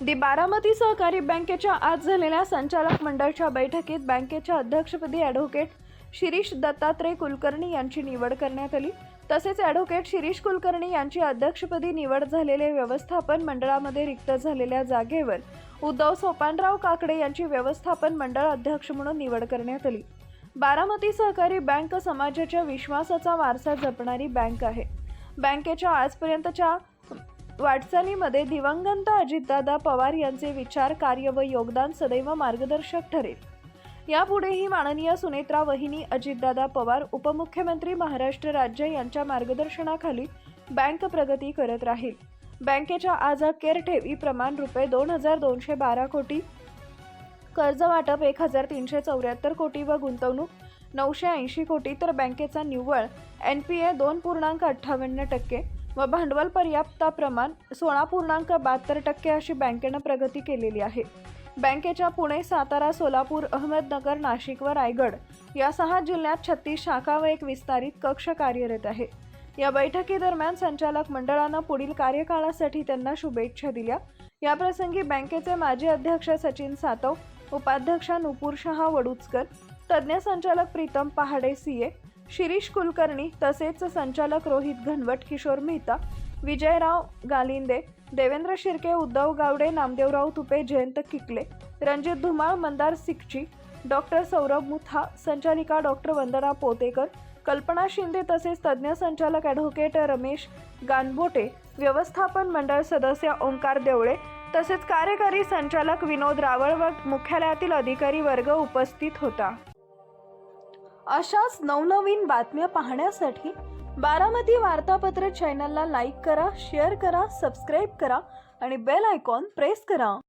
दी बारामती सहकारी बँकेच्या आज झालेल्या संचालक मंडळाच्या बैठकीत बँकेच्या अध्यक्षपदी ॲडव्होकेट शिरीष दत्तात्रय कुलकर्णी यांची निवड करण्यात आली. तसेच ॲडव्होकेट शिरीष कुलकर्णी यांची अध्यक्षपदी निवड झालेले व्यवस्थापन मंडळामध्ये रिक्त झालेल्या जागेवर उद्धव सोपानराव काकडे यांची व्यवस्थापन मंडळ अध्यक्ष म्हणून निवड करण्यात आली. बारामती सहकारी बँक समाजाच्या विश्वासाचा वारसा जपणारी बँक आहे. बँकेच्या आजपर्यंतच्या वाटचालीमध्ये दिवंगत अजितदादा पवार यांचे विचार कार्य व योगदान सदैव मार्गदर्शक ठरेल. यापुढेही माननीय सुनेत्रा वहिनी अजितदादा पवार उपमुख्यमंत्री महाराष्ट्र राज्य यांच्या मार्गदर्शनाखाली बँक प्रगती करत राहील. बँकेच्या आज अखेर ठेवी प्रमाण रुपये दोन हजार दोनशे बारा कोटी कर्ज वाटप एक हजार तीनशे चौऱ्याहत्तर कोटी व गुंतवणूक नऊशे ऐंशी कोटी तर बँकेचा निव्वळ एन पी ए दोन पूर्णांक अठ्ठावन्न टक्के व भांडवल पर्याप्ता प्रमाण सोळा पूर्णांक बहात्तर टक्के अशी बँकेनं प्रगती केलेली आहे. बँकेच्या पुणे सातारा सोलापूर अहमदनगर नाशिक व रायगड या सहा जिल्ह्यात छत्तीस शाखा व एक विस्तारित कक्ष कार्यरत आहे. या बैठकीदरम्यान संचालक मंडळानं पुढील कार्यकाळासाठी त्यांना शुभेच्छा दिल्या. याप्रसंगी बँकेचे माजी अध्यक्ष सचिन सातव उपाध्यक्ष नुपूर शहा वडुचकर तज्ज्ञ संचालक प्रीतम पहाडे सीए शिरीष कुलकर्णी तसेच संचालक रोहित घनवट किशोर मेहता विजयराव गालिंदे देवेंद्र शिर्के उद्धव गावडे नामदेवराव तुपे जयंत किकले रणजित धुमाळ मंदार सिकची डॉक्टर सौरभ मुथा संचालिका डॉक्टर वंदना पोतेकर कल्पना शिंदे तसेच तज्ज्ञ संचालक ॲडव्होकेट रमेश गानबोटे व्यवस्थापन मंडळ सदस्य ओंकार देवळे तसेच कार्यकारी संचालक विनोद रावळ व मुख्यालयातील अधिकारी वर्ग उपस्थित होता. अशाच नवनवीन बातम्या पाहण्यासाठी बारामती वार्तापत्र चॅनलला लाईक करा शेअर करा सबस्क्राईब करा आणि बेल आयकॉन प्रेस करा.